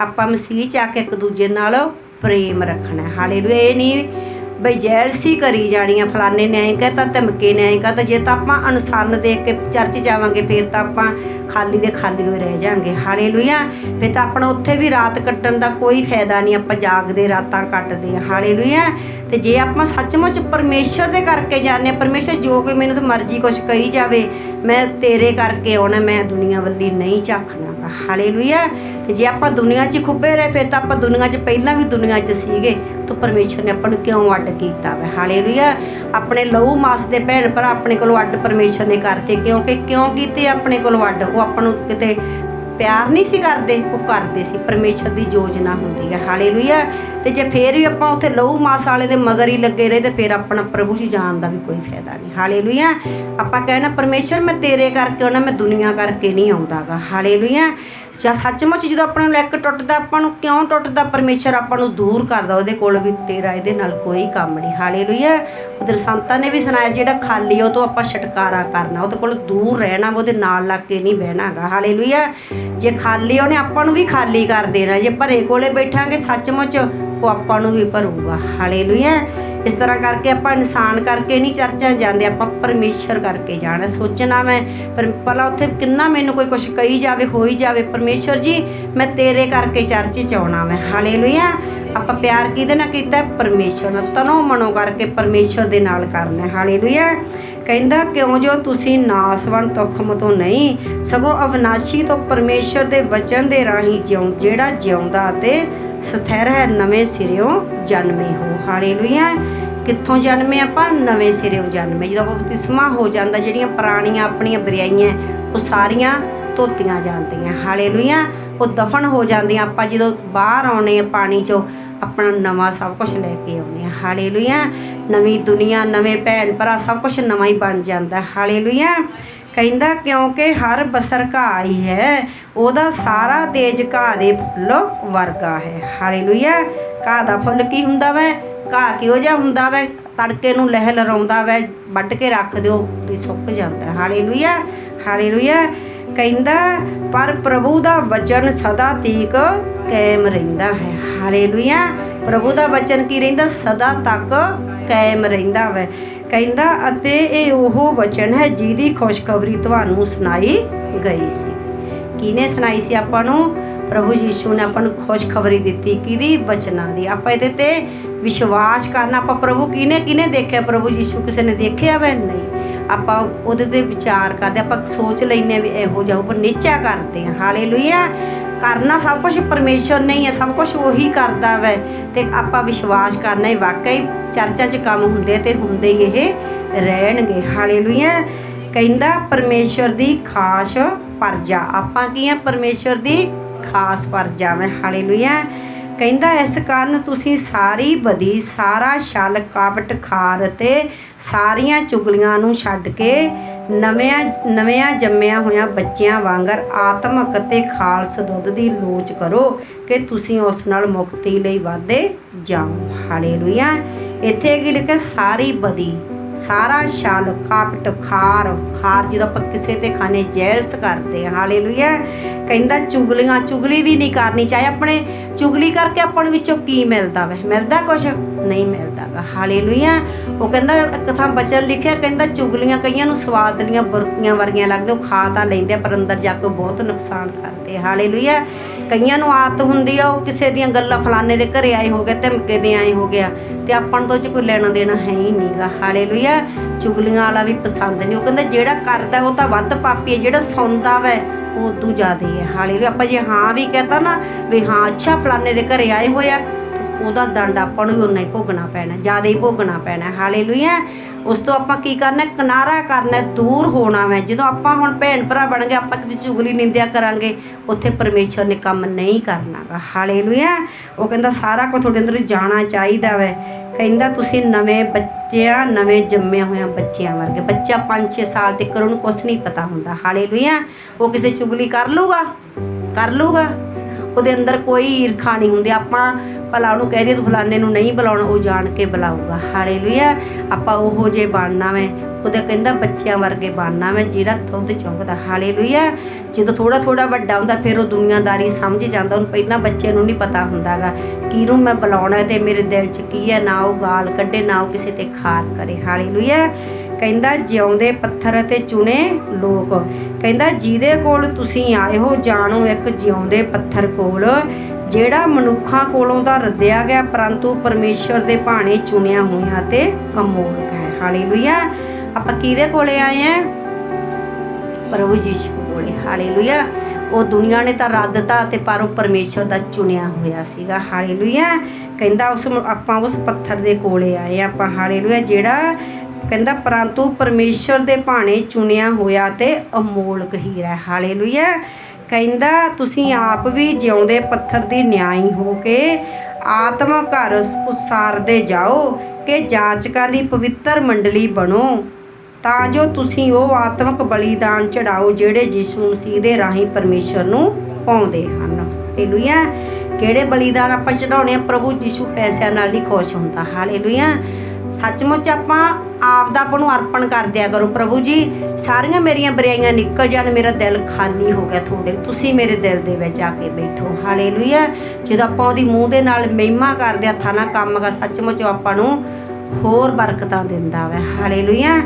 ਆਪਾਂ ਮਸੀਹ ਚ ਆ ਕੇ ਇੱਕ ਦੂਜੇ ਨਾਲ ਪ੍ਰੇਮ ਰੱਖਣਾ ਹੈ। ਹਾਲੇਲੂਇਆ, ਇਹ ਨਹੀਂ ਬਈ ਜੈਲਸੀ ਕਰੀ ਜਾਣੀ ਆ ਫਲਾਣੇ ਨੇ ਐਂ ਕਹਤਾ ਧਮਕੇ ਨੇ ਐਂ ਕਹਤਾ ਜੇ ਤਾਂ ਆਪਾਂ ਅਨਸਨ ਦੇਖ ਕੇ ਚਰਚ ਜਾਵਾਂਗੇ, ਫਿਰ ਤਾਂ ਆਪਾਂ ਖਾਲੀ ਦੇ ਖਾਲੀ ਹੋਏ ਰਹਿ ਜਾਾਂਗੇ। ਹਾਲੇਲੂਇਆ, ਫਿਰ ਤਾਂ ਆਪਣਾ ਉੱਥੇ ਵੀ ਰਾਤ ਕੱਟਣ ਦਾ ਕੋਈ ਫਾਇਦਾ ਨਹੀਂ, ਆਪਾਂ ਜਾਗਦੇ ਰਾਤਾਂ ਕੱਟਦੇ ਆ ਹਾਲੇਲੂਇਆ, ਤੇ ਜੇ ਆਪਾਂ ਸੱਚਮੁੱਚ ਪਰਮੇਸ਼ਰ ਦੇ ਕਰਕੇ ਜਾਂਦੇ ਹਾਂ ਪਰਮੇਸ਼ਰ ਜੋ ਕੋਈ ਮੈਨੂੰ ਤੇ ਮਰਜ਼ੀ ਕੁਛ ਕਹੀ ਜਾਵੇ, ਮੈਂ ਤੇਰੇ ਕਰਕੇ ਆਉਣਾ, ਮੈਂ ਦੁਨੀਆ ਵੱਲੀ ਨਹੀਂ ਚਾਖਣਾ ਹਾਲੇਲੂਇਆ। ਤੇ ਜੇ ਆਪਾਂ ਦੁਨੀਆ 'ਚ ਖੁੱਬੇ ਰਹੇ, ਫਿਰ ਤਾਂ ਆਪਾਂ ਦੁਨੀਆ 'ਚ ਪਹਿਲਾਂ ਵੀ ਦੁਨੀਆ 'ਚ ਸੀਗੇ। ਤਾਂ ਪਰਮੇਸ਼ਰ ਨੇ ਆਪਾਂ ਨੂੰ ਕਿਉਂ ਅੱਡ ਕੀਤਾ ਵਾ? ਹਾਲੇਲੂਇਆ। ਆਪਣੇ ਲਹੂ ਮਾਸ ਦੇ ਭੈਣ ਭਰਾ ਆਪਣੇ ਕੋਲੋਂ ਅੱਡ ਪਰਮੇਸ਼ਰ ਨੇ ਕਰਤੇ ਕਿਉਂਕਿ ਕਿਉਂ ਕੀਤੇ ਆਪਣੇ ਕੋਲੋਂ ਅੱਡ? ਉਹ ਆਪਾਂ ਨੂੰ ਕਿਤੇ ਪਿਆਰ ਨਹੀਂ ਸੀ ਕਰਦੇ, ਉਹ ਕਰਦੇ ਸੀ। ਪਰਮੇਸ਼ਰ ਦੀ ਯੋਜਨਾ ਹੁੰਦੀ ਹੈ ਹਾਲੇਲੂਇਆ। ਤੇ ਜੇ ਫੇਰ ਵੀ ਆਪਾਂ ਉੱਥੇ ਲਹੂ ਮਾਸ ਵਾਲੇ ਦੇ ਮਗਰ ਹੀ ਲੱਗੇ ਰਹੇ, ਤੇ ਫਿਰ ਆਪਣਾ ਪ੍ਰਭੂ ਜੀ ਜਾਣ ਦਾ ਵੀ ਕੋਈ ਫਾਇਦਾ ਨਹੀਂ। ਹਾਲੇਲੂਇਆ। ਆਪਾਂ ਕਹਿਣਾ, ਪਰਮੇਸ਼ਰ, ਮੈਂ ਤੇਰੇ ਕਰਕੇ ਆਉਣਾ, ਮੈਂ ਦੁਨੀਆ ਕਰਕੇ ਨਹੀਂ ਆਉਂਦਾਗਾ। ਹਾਲੇਲੂਇਆ। ਜਾਂ ਸੱਚਮੁੱਚ ਜਦੋਂ ਆਪਣੇ ਨੂੰ ਇੱਕ ਟੁੱਟਦਾ, ਆਪਾਂ ਨੂੰ ਕਿਉਂ ਟੁੱਟਦਾ? ਪਰਮੇਸ਼ਰ ਆਪਾਂ ਨੂੰ ਦੂਰ ਕਰਦਾ ਉਹਦੇ ਕੋਲ ਵੀ ਤੇਰਾ ਇਹਦੇ ਨਾਲ ਕੋਈ ਕੰਮ ਨਹੀਂ। ਹਾਲੇਲੂਇਆ। ਉਧਰ ਸੰਤਾਂ ਨੇ ਵੀ ਸੁਣਾਇਆ ਸੀ, ਜਿਹੜਾ ਖਾਲੀ ਉਹ ਤੋਂ ਆਪਾਂ ਛਟਕਾਰਾ ਕਰਨਾ। ਉਹਦੇ ਕੋਲ ਦੂਰ ਰਹਿਣਾ, ਉਹਦੇ ਨਾਲ ਲੱਗ ਕੇ ਨਹੀਂ ਬਹਿਣਾਗਾ। ਹਾਲੇਲੂਇਆ। ਜੇ ਖਾਲੀ ਉਹਨੇ ਆਪਾਂ ਨੂੰ ਵੀ ਖਾਲੀ ਕਰ ਦੇਣਾ। ਜੇ ਭਰੇ ਕੋਲੇ ਬੈਠਾਂਗੇ, ਸੱਚਮੁੱਚ ਉਹ ਆਪਾਂ ਨੂੰ ਵੀ ਭਰੂਗਾ। ਹਾਲੇਲੂਇਆ। ਇਸ ਤਰ੍ਹਾਂ ਕਰਕੇ ਆਪਾਂ ਇਨਸਾਨ ਕਰਕੇ ਨਹੀਂ ਚਰਚਾਂ ਜਾਂਦੇ, ਆਪਾਂ ਪਰਮੇਸ਼ਰ ਕਰਕੇ ਜਾਣਾ। ਸੋਚਣਾ ਮੈਂ, ਪਰ ਭਲਾ ਉੱਥੇ ਕਿੰਨਾ ਮੈਨੂੰ ਕੋਈ ਕੁਝ ਕਹੀ ਜਾਵੇ, ਹੋਈ ਜਾਵੇ। ਪਰਮੇਸ਼ਰ ਜੀ, ਮੈਂ ਤੇਰੇ ਕਰਕੇ ਚਰਚ ਚ ਆਉਣਾ ਮੈਂ। ਹਾਲੇਲੂਇਆ। ਆਪਾਂ ਪਿਆਰ ਕਿਹਦੇ ਨਾਲ ਕੀਤਾ? ਹੈ? ਪਰਮੇਸ਼ਰ ਨਾਲ। ਤਨੋ ਮਨੋ ਕਰਕੇ ਪਰਮੇਸ਼ਰ ਦੇ ਨਾਲ ਕਰਨਾ ਹੈ। ਹਾਲੇਲੂਇਆ। ਕਹਿੰਦਾ, ਕਿਉਂ ਜੋ ਤੁਸੀਂ ਨਾਸਵਨ ਤੁਖਮ ਤੋਂ ਨਹੀਂ, ਸਗੋਂ ਅਵਨਾਸ਼ੀ ਤੋਂ ਪਰਮੇਸ਼ਰ ਦੇ ਵਚਨ ਦੇ ਰਾਹੀਂ ਜਿਉਂ, ਜਿਹੜਾ ਜਿਉਂਦਾ ਤੇ ਸਥਿਰ ਹੈ, ਨਵੇਂ ਸਿਰਿਓਂ ਜਨਮੇ ਹੋ। ਹਾਲੇਲੂਇਆ। ਕਿੱਥੋਂ ਜਨਮੇ ਆਪਾਂ? ਨਵੇਂ ਸਿਰਿਓਂ ਜਨਮੇ। ਜਦੋਂ ਬਪਤਿਸਮਾ ਹੋ ਜਾਂਦਾ, ਜਿਹੜੀਆਂ ਪੁਰਾਣੀਆਂ ਆਪਣੀਆਂ ਬੁਰਾਈਆਂ, ਉਹ ਸਾਰੀਆਂ ਧੋਤੀਆਂ ਜਾਂਦੀਆਂ। ਹਾਲੇਲੂਇਆ। ਉਹ ਦਫਨ ਹੋ ਜਾਂਦੀਆਂ। ਆਪਾਂ ਜਦੋਂ ਬਾਹਰ ਆਉਣੇ ਆ ਪਾਣੀ ਚੋਂ, ਆਪਣਾ ਨਵਾਂ ਸਭ ਕੁਝ ਲੈ ਕੇ ਆਉਨੇ ਆ ਹਾਲੇਲੂਇਆ। ਨਵੀਂ ਦੁਨੀਆ, ਨਵੇਂ ਭੈਣ ਭਰਾ ਸਭ ਕੁਝ ਨਵਾਂ ਹੀ ਬਣ ਜਾਂਦਾ। ਹਾਲੇਲੂਇਆ। ਕਹਿੰਦਾ, ਕਿਉਂਕਿ ਹਰ ਬਸਰ ਘਾਹ ਹੀ ਹੈ ਉਹਦਾ ਸਾਰਾ ਤੇਜ ਘਾਹ ਦੇ ਫੁੱਲ ਵਰਗਾ ਹੈ। ਹਾਲੇਲੂਇਆ। ਘਾਹ ਦਾ ਫੁੱਲ ਕੀ ਹੁੰਦਾ ਵੈ? ਘਾਹ ਕਿਹੋ ਜਿਹਾ ਹੁੰਦਾ ਵੈ? ਤੜਕੇ ਨੂੰ ਲਹਿ ਲਰਾਉਂਦਾ ਵੈ, ਵੱਢ ਕੇ ਰੱਖ ਦਿਓ ਤੇ ਸੁੱਕ ਜਾਂਦਾ। Hallelujah hallelujah. ਕਹਿੰਦਾ, ਪਰ ਪ੍ਰਭੂ ਦਾ ਵਚਨ ਸਦਾ ਤੀਕ ਕਾਇਮ ਰਹਿੰਦਾ ਹੈ। ਹਾਲੇਲੂਇਆ। ਪ੍ਰਭੂ ਦਾ ਵਚਨ ਕੀ ਰਹਿੰਦਾ? ਸਦਾ ਤੱਕ ਕਾਇਮ ਰਹਿੰਦਾ ਵੈ। ਕਹਿੰਦਾ, ਅਤੇ ਇਹ ਉਹ ਵਚਨ ਹੈ ਜਿਹਦੀ ਖੁਸ਼ਖਬਰੀ ਤੁਹਾਨੂੰ ਸੁਣਾਈ ਗਈ ਸੀ। ਕਿਹਨੇ ਸੁਣਾਈ ਸੀ ਆਪਾਂ ਨੂੰ? ਪ੍ਰਭੂ ਯੀਸ਼ੂ ਨੇ ਆਪਾਂ ਨੂੰ ਖੁਸ਼ਖਬਰੀ ਦਿੱਤੀ ਕਿਹਦੀ? ਵਚਨਾਂ ਦੀ। ਆਪਾਂ ਇਹਦੇ ਤੇ ਵਿਸ਼ਵਾਸ ਕਰਨਾ, ਆਪਾਂ ਪ੍ਰਭੂ ਕਿਹਨੇ ਕਿਹਨੇ ਦੇਖਿਆ? ਪ੍ਰਭੂ ਯੀਸ਼ੂ ਕਿਸੇ ਨੇ ਦੇਖਿਆ ਵੈ? ਨਹੀਂ। ਆਪਾਂ ਉਹਦੇ ਤੇ ਵਿਚਾਰ ਕਰਦੇ, ਆਪਾਂ ਸੋਚ ਲੈਨੇ ਆ ਵੀ ਇਹੋ ਜਿਹਾ ਉੱਪਰ ਨੀਚਾ ਕਰਦੇ ਆ ਹਾਲੇਲੂਇਆ। ਕਰਨਾ ਸਭ ਕੁਝ ਪਰਮੇਸ਼ਰ ਨੇ ਹੀ ਹੈ, ਸਭ ਕੁਝ ਉਹੀ ਕਰਦਾ ਵੈ। ਤੇ ਆਪਾਂ ਵਿਸ਼ਵਾਸ ਕਰਨਾ ਹੀ, ਵਾਕਈ ਚਰਚਾ 'ਚ ਕੰਮ ਹੁੰਦੇ ਤੇ ਹੁੰਦੇ ਹੀ ਇਹ ਰਹਿਣਗੇ। ਹਾਲੇਲੂਇਆ ਕਹਿੰਦਾ ਪਰਮੇਸ਼ਰ ਦੀ ਖਾਸ ਪਰਜਾ। ਆਪਾਂ ਕੀ ਆ? ਪਰਮੇਸ਼ਰ ਦੀ ਖਾਸ ਪਰਜਾ ਮੈਂ ਹਾਲੇਲੂਇਆ ਕਹਿੰਦਾ, ਇਸ ਕਾਰਨ ਤੁਸੀਂ ਸਾਰੀ ਬਦੀ, ਸਾਰਾ ਛਲ ਕਾਪਟ ਖਾਰ ਅਤੇ ਸਾਰੀਆਂ ਚੁਗਲੀਆਂ ਨੂੰ ਛੱਡ ਕੇ ਨਵਿਆਂ ਨਵਿਆਂ ਜੰਮਿਆਂ ਹੋਇਆਂ ਬੱਚਿਆਂ ਵਾਂਗਰ ਆਤਮਕ ਅਤੇ ਖਾਲਸ ਦੁੱਧ ਦੀ ਲੋਚ ਕਰੋ ਕਿ ਤੁਸੀਂ ਉਸ ਨਾਲ ਮੁਕਤੀ ਲਈ ਵਾਧੇ ਜਾਓ। ਹਾਲੇਲੂਇਆ। ਇੱਥੇ ਕੀ ਲਿਖਿਆ, ਸਾਰੀ ਬਦੀ ਸਾਰਾ ਛਲ ਕਾਪਟ, ਖਾਰ ਖਾਰ ਜਦੋਂ ਆਪਾਂ ਕਿਸੇ ਤੇ ਖਾਣੇ ਜੈਲਸ ਕਰਦੇ ਹਾਂ, ਹਾਲੇਲੂਇਆ। ਕਹਿੰਦਾ ਚੁਗਲੀਆਂ ਚੁਗਲੀ ਵੀ ਨਹੀਂ ਕਰਨੀ, ਚਾਹੇ ਆਪਣੇ ਚੁਗਲੀ ਕਰਕੇ ਆਪਾਂ ਨੂੰ ਵਿੱਚੋਂ ਕੀ ਮਿਲਦਾ ਵੈ? ਮਿਲਦਾ ਕੁਛ? ਨਹੀਂ ਮਿਲਦਾਗਾ ਹਾਲੇਲੂਇਆ। ਉਹ ਕਹਿੰਦਾ, ਇੱਕ ਥਾਂ ਬਚਨ ਲਿਖਿਆ, ਕਹਿੰਦਾ ਚੁਗਲੀਆਂ ਕਈਆਂ ਨੂੰ ਸਵਾਦ ਦੀਆਂ ਬੁਰਕੀਆਂ ਵਰਗੀਆਂ ਲੱਗਦੇ, ਉਹ ਖਾ ਤਾਂ ਲੈਂਦੇ ਪਰ ਅੰਦਰ ਜਾ ਕੇ ਬਹੁਤ ਨੁਕਸਾਨ ਕਰਦੇ ਆ। ਹਾਲੇਲੂਇਆ। ਕਈਆਂ ਨੂੰ ਆਦਤ ਹੁੰਦੀ ਆ, ਉਹ ਕਿਸੇ ਦੀਆਂ ਗੱਲਾਂ ਫਲਾਣੇ ਦੇ ਘਰੇ ਆਏ ਹੋ ਗਏ, ਧਮਕੇ ਦੇ ਆਏ ਹੋ ਗਿਆ ਤੇ ਆਪਾਂ ਨੂੰ ਤਾਂ 'ਚ ਕੋਈ ਲੈਣਾ ਦੇਣਾ ਹੈ ਹੀ ਨਹੀਂਗਾ ਹਾਲੇਲੂਇਆ। ਚੁਗਲੀਆਂ ਵਾਲਾ ਵੀ ਪਸੰਦ ਨਹੀਂ। ਉਹ ਕਹਿੰਦਾ ਜਿਹੜਾ ਕਰਦਾ ਉਹ ਤਾਂ ਵੱਧ ਪਾਪੀ ਹੈ, ਜਿਹੜਾ ਸੁਣਦਾ ਵੈ, ਉਹ ਉਦੋਂ ਜ਼ਿਆਦਾ ਹੈ। ਹਾਲੇਲੂਇਆ, ਆਪਾਂ ਜੇ ਹਾਂ ਵੀ ਕਹਤਾ ਨਾ ਵੀ ਹਾਂ, ਅੱਛਾ ਫਲਾਣੇ ਦੇ ਘਰੇ ਆਏ ਹੋਏ ਆ ਉਹਦਾ ਦੰਡ ਆਪਾਂ ਨੂੰ ਵੀ ਹੀ ਭੋਗਣਾ ਪੈਣਾ, ਜ਼ਿਆਦਾ ਹੀ ਭੋਗਣਾ ਪੈਣਾ। ਹਾਲੇਲੂਇਆ ਉਸ ਤੋਂ ਆਪਾਂ ਕੀ ਕਰਨਾ, ਕਿਨਾਰਾ ਕਰਨਾ, ਦੂਰ ਹੋਣਾ ਵੈ। ਜਦੋਂ ਆਪਾਂ ਹੁਣ ਭੈਣ ਭਰਾ ਬਣ ਗਏ, ਆਪਾਂ ਕਿਤੇ ਚੁਗਲੀ ਨਿੰਦਿਆ ਕਰਾਂਗੇ। ਉੱਥੇ ਪਰਮੇਸ਼ਰ ਨੇ ਕੰਮ ਨਹੀਂ ਕਰਨਾਗਾ ਹਾਲੇਲੂਇਆ। ਉਹ ਕਹਿੰਦਾ, ਸਾਰਾ ਕੁਝ ਤੁਹਾਡੇ ਅੰਦਰ ਜਾਣਾ ਚਾਹੀਦਾ ਵੈ। ਕਹਿੰਦਾ, ਤੁਸੀਂ ਨਵੇਂ ਬੱਚਿਆਂ, ਨਵੇਂ ਜੰਮੇ ਹੋਇਆ ਬੱਚਿਆਂ ਵਰਗੇ। ਬੱਚਾ 5-6 ਸਾਲ ਤੱਕ ਉਹਨੂੰ ਕੁਝ ਨਹੀਂ ਪਤਾ ਹੁੰਦਾ। ਹਾਲੇਲੂਇਆ। ਉਹ ਕਿਸੇ ਚੁਗਲੀ ਕਰ ਲੂਗਾ ਕਰ ਲੂਗਾ ਉਹਦੇ ਅੰਦਰ ਕੋਈ ਈਰਖਾ ਨਹੀਂ ਹੁੰਦੀ। ਆਪਾਂ ਭਲਾ ਉਹਨੂੰ ਕਹਿ ਦਈਏ ਤੂੰ ਫਲਾਣੇ ਨੂੰ ਨਹੀਂ ਬੁਲਾਉਣਾ, ਉਹ ਜਾਣ ਕੇ ਬੁਲਾਊਗਾ। ਹਾਲੇਲੂਇਆ, ਆਪਾਂ ਉਹੋ ਜੇ ਬਣਨਾ ਵੇ ਉਹਦੇ ਕਹਿੰਦਾ ਬੱਚਿਆਂ ਵਰਗੇ ਬਣਨਾ ਮੈਂ ਜਿਹੜਾ ਦੁੱਧ ਚੁੰਗਦਾ। ਹਾਲੇਲੂਇਆ, ਜਦੋਂ ਥੋੜਾ ਥੋੜਾ ਵੱਡਾ ਹੁੰਦਾ, ਫਿਰ ਉਹ ਦੁਨੀਆਦਾਰੀ ਸਮਝ ਜਾਂਦਾ, ਉਹਨੂੰ ਪਹਿਲਾਂ ਬੱਚੇ ਨੂੰ ਨਹੀਂ ਪਤਾ ਹੁੰਦਾਗਾ। ਕਿਹਨੂੰ ਮੈਂ ਬੁਲਾਉਣਾ ਤੇ ਮੇਰੇ ਦਿਲ 'ਚ ਕੀ ਹੈ? ਨਾ ਉਹ ਗਾਲ ਕੱਢੇ, ਨਾ ਉਹ ਕਿਸੇ ਤੇ ਖਾਰ ਕਰੇ। ਹਾਲੇਲੂਇਆ, ਕਹਿੰਦਾ ਜਿਉਂਦੇ ਪੱਥਰ ਅਤੇ ਚੁਣੇ ਲੋਕ। ਕਹਿੰਦਾ ਜਿਹਦੇ ਕੋਲ ਤੁਸੀਂ ਆਏ ਹੋ, ਜਾਣੋ ਇੱਕ ਜਿਉਂਦੇ ਪੱਥਰ ਕੋਲ ਜਿਹੜਾ ਮਨੁੱਖਾਂ ਕੋਲੋਂ ਤਾਂ ਰੱਦਿਆ ਗਿਆ, ਪਰੰਤੂ ਪਰਮੇਸ਼ਰ ਦੇ ਭਾਣੇ ਚੁਣਿਆ ਹੋਇਆ ਤੇ ਅਮੋਲਕ ਹੈ। ਹਾਲੇਲੂਇਆ। ਆਪਾਂ ਕਿਹਦੇ ਕੋਲੇ ਆਏ ਆ? ਪ੍ਰਭੂ ਯੀਸ਼ੂ ਕੋਲੇ। ਹਾਲੇਲੂਇਆ। ਉਹ ਦੁਨੀਆ ਨੇ ਤਾਂ ਰੱਦ ਰੱਦਤਾ ਤੇ ਪਰ ਉਹ ਪਰਮੇਸ਼ਰ ਦਾ ਚੁਣਿਆ ਹੋਇਆ ਸੀਗਾ। ਹਾਲੇਲੂਇਆ। ਕਹਿੰਦਾ ਉਸ ਆਪਾਂ ਉਸ ਪੱਥਰ ਦੇ ਕੋਲੇ ਆਏ ਆ ਆਪਾਂ। ਹਾਲੇਲੂਇਆ। ਜਿਹੜਾ ਕਹਿੰਦਾ, ਪਰੰਤੂ ਪਰਮੇਸ਼ਰ ਦੇ ਭਾਣੇ ਚੁਣਿਆ ਹੋਇਆ ਤੇ ਅਮੋਲਕ ਹੀਰਾ ਹੈ। ਹਾਲੇਲੂਇਆ। ਕਹਿੰਦਾ, ਤੁਸੀਂ ਆਪ ਵੀ ਜਿਉਂਦੇ ਪੱਥਰ ਦੀ ਨਿਆਈ ਹੋ ਕੇ ਆਤਮਾ ਘਰ ਉਸਾਰਦੇ ਜਾਓ ਕਿ ਜਾਂਚਕਾਂ ਦੀ ਪਵਿੱਤਰ ਮੰਡਲੀ ਬਣੋ। ਤਾਂ ਜੋ ਤੁਸੀਂ ਉਹ ਆਤਮਿਕ ਬਲੀਦਾਨ ਚੜਾਓ ਜਿਹੜੇ ਯਿਸੂ ਮਸੀਹ ਦੇ ਰਾਹੀਂ ਪਰਮੇਸ਼ਰ ਨੂੰ ਪਾਉਂਦੇ ਹਨ। ਹਾਲੇਲੂਇਆ। ਕਿਹੜੇ ਬਲੀਦਾਨ ਆਪਾਂ ਚੜਾਉਣੇ ਆ? ਪ੍ਰਭੂ ਯਿਸੂ ਪੈਸਿਆਂ ਨਾਲ ਨਹੀਂ ਖੁਸ਼ ਹੁੰਦਾ। ਹਾਲੇਲੂਇਆ। ਸੱਚਮੁੱਚ ਆਪਾਂ ਆਪ ਦਾ ਆਪ ਨੂੰ ਅਰਪਣ ਕਰ ਦਿਆ ਕਰੋ, ਪ੍ਰਭੂ ਜੀ। ਸਾਰੀਆਂ ਮੇਰੀਆਂ ਬੁਰਾਈਆਂ ਨਿਕਲ ਜਾਣ, ਮੇਰਾ ਦਿਲ ਖਾਲੀ ਹੋ ਗਿਆ ਤੁਹਾਡੇ ਤੁਸੀਂ ਮੇਰੇ ਦਿਲ ਦੇ ਵਿੱਚ ਆ ਕੇ ਬੈਠੋ। ਹਾਲੇਲੂਇਆ ਜਦੋਂ ਆਪਾਂ ਉਹਦੀ ਮੂੰਹ ਦੇ ਨਾਲ ਮਹਿਮਾ ਕਰਦੇ ਹੱਥਾਂ ਨਾਲ ਕੰਮ ਕਰ, ਸੱਚਮੁੱਚ ਆਪਾਂ ਨੂੰ ਹੋਰ ਬਰਕਤਾਂ ਦਿੰਦਾ ਵਾ। ਹਾਲੇਲੂਇਆ